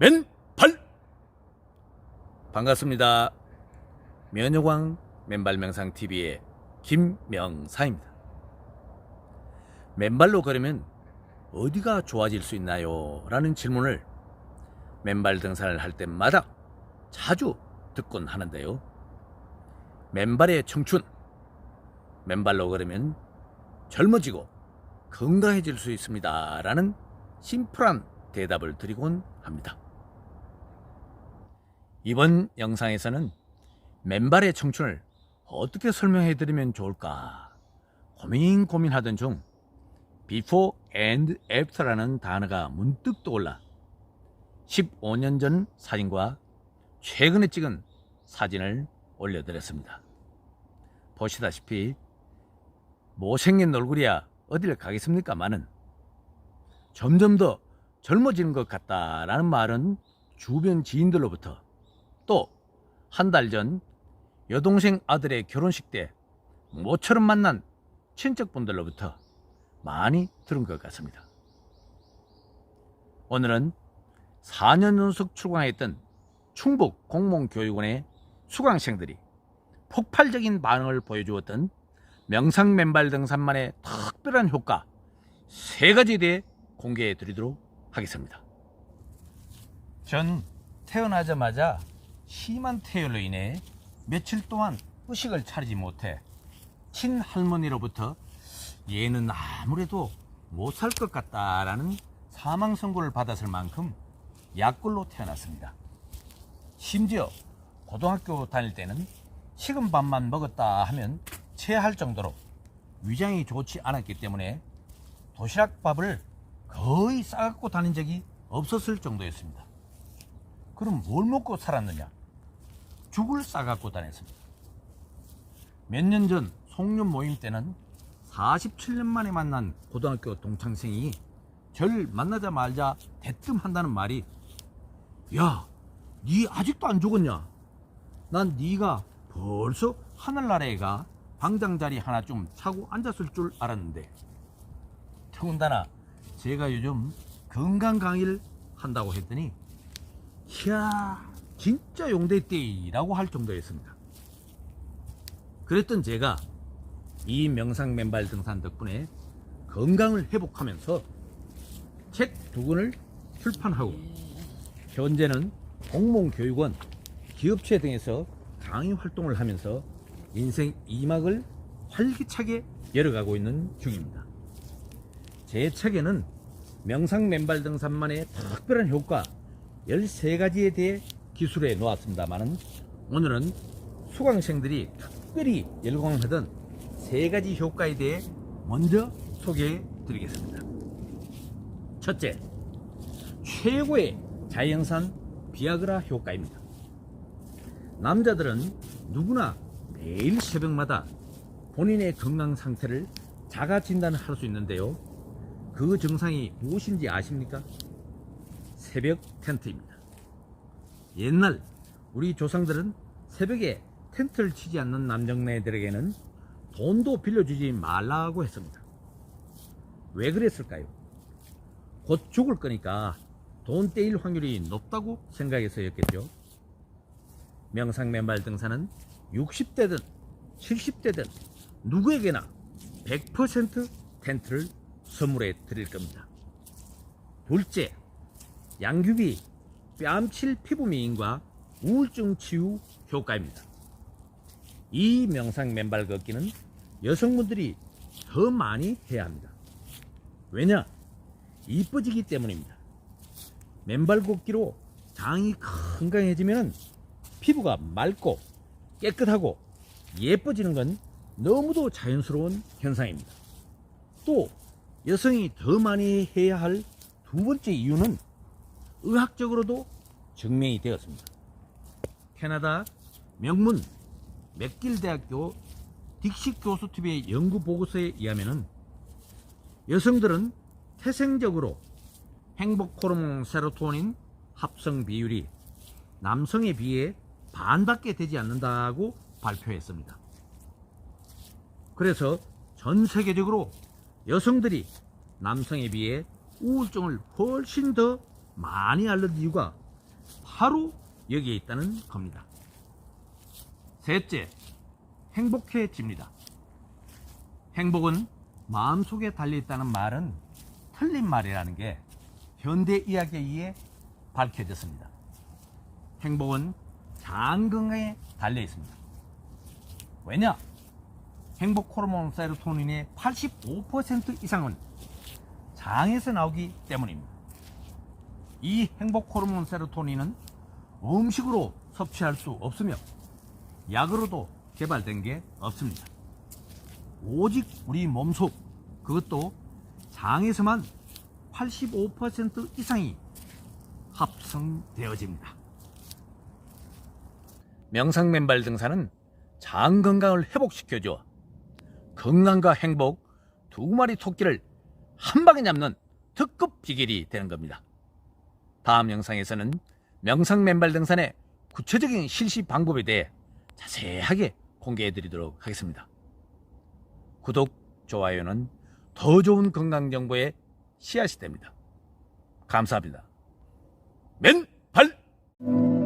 맨발 반갑습니다. 면여광 맨발 명상 TV의 김명사입니다. 맨발로 걸으면 어디가 좋아질 수 있나요? 라는 질문을 맨발 등산을 할 때마다 자주 듣곤 하는데요. 맨발의 청춘, 맨발로 걸으면 젊어지고 건강해질 수 있습니다. 라는 심플한 대답을 드리곤 합니다. 이번 영상에서는 맨발의 청춘을 어떻게 설명해 드리면 좋을까 고민 고민하던 중 before and after라는 단어가 문득 떠올라 15년 전 사진과 최근에 찍은 사진을 올려드렸습니다. 보시다시피 못생긴 얼굴이야 어딜 가겠습니까? 마는 점점 더 젊어지는 것 같다라는 말은 주변 지인들로부터 또 한 달 전 여동생 아들의 결혼식 때 모처럼 만난 친척분들로부터 많이 들은 것 같습니다. 오늘은 4년 연속 출강했던 충북 공무원교육원의 수강생들이 폭발적인 반응을 보여주었던 명상 맨발 등산만의 특별한 효과 세 가지에 대해 공개해 드리도록 하겠습니다. 전 태어나자마자 심한 태열로 인해 며칠 동안 의식을 차리지 못해 친할머니로부터 얘는 아무래도 못 살 것 같다라는 사망 선고를 받았을 만큼 약골로 태어났습니다. 심지어 고등학교 다닐 때는 식은 밥만 먹었다 하면 체할 정도로 위장이 좋지 않았기 때문에 도시락밥을 거의 싸갖고 다닌 적이 없었을 정도였습니다. 그럼 뭘 먹고 살았느냐? 죽을 싸갖고 다녔습니다. 몇 년 전 송년 모임 때는 47년 만에 만난 고등학교 동창생이 절 만나자마자 대뜸 한다는 말이 야, 니 아직도 안 죽었냐? 난 니가 벌써 하늘나라에 가 방장 자리 하나 좀 차고 앉았을 줄 알았는데 더군다나 제가 요즘 건강 강의를 한다고 했더니 이야 진짜 용대띠라고 할 정도였습니다. 그랬던 제가 이 명상 맨발 등산 덕분에 건강을 회복하면서 책 두 권을 출판하고 현재는 공무원교육원, 기업체 등에서 강의 활동을 하면서 인생 2막을 활기차게 열어가고 있는 중입니다. 제 책에는 명상 맨발 등산만의 특별한 효과 13가지에 대해 기술해 놓았습니다만은 오늘은 수강생들이 특별히 열광하던 세 가지 효과에 대해 먼저 소개해 드리겠습니다. 첫째, 최고의 자연산 비아그라 효과입니다. 남자들은 누구나 매일 새벽마다 본인의 건강 상태를 자가 진단을 할 수 있는데요. 그 증상이 무엇인지 아십니까? 새벽 텐트입니다. 옛날 우리 조상들은 새벽에 텐트를 치지 않는 남정네들에게는 돈도 빌려주지 말라고 했습니다. 왜 그랬을까요? 곧 죽을 거니까 돈 떼일 확률이 높다고 생각해서였겠죠. 명상 맨발 등산은 60대든 70대든 누구에게나 100% 텐트를 선물해 드릴 겁니다. 둘째, 양규비 뺨칠 피부 미인과 우울증 치유 효과입니다. 이 명상 맨발 걷기는 여성분들이 더 많이 해야 합니다. 왜냐? 이뻐지기 때문입니다. 맨발 걷기로 장이 건강해지면 피부가 맑고 깨끗하고 예뻐지는 건 너무도 자연스러운 현상입니다. 또 여성이 더 많이 해야 할 두 번째 이유는 의학적으로도 증명이 되었습니다. 캐나다 명문 맥길대학교 딕식 교수 TV의 연구 보고서에 의하면 여성들은 태생적으로 행복 호르몬 세로토닌 합성 비율이 남성에 비해 반밖에 되지 않는다고 발표했습니다. 그래서 전 세계적으로 여성들이 남성에 비해 우울증을 훨씬 더 많이 앓는 이유가 바로 여기에 있다는 겁니다. 셋째, 행복해집니다. 행복은 마음속에 달려있다는 말은 틀린 말이라는 게 현대 이야기에 의해 밝혀졌습니다. 행복은 장 건강에 달려 있습니다. 왜냐? 행복 호르몬 세로토닌의 85% 이상은 장에서 나오기 때문입니다. 이 행복 호르몬 세로토닌은 음식으로 섭취할 수 없으며 약으로도 개발된 게 없습니다. 오직 우리 몸속 그것도 장에서만 85% 이상이 합성되어집니다. 명상 맨발 등산은 장 건강을 회복시켜줘 건강과 행복 두 마리 토끼를 한 방에 잡는 특급 비결이 되는 겁니다. 다음 영상에서는 명상 맨발 등산의 구체적인 실시 방법에 대해 자세하게 공개해 드리도록 하겠습니다. 구독, 좋아요는 더 좋은 건강 정보의 씨앗이 됩니다. 감사합니다. 맨발!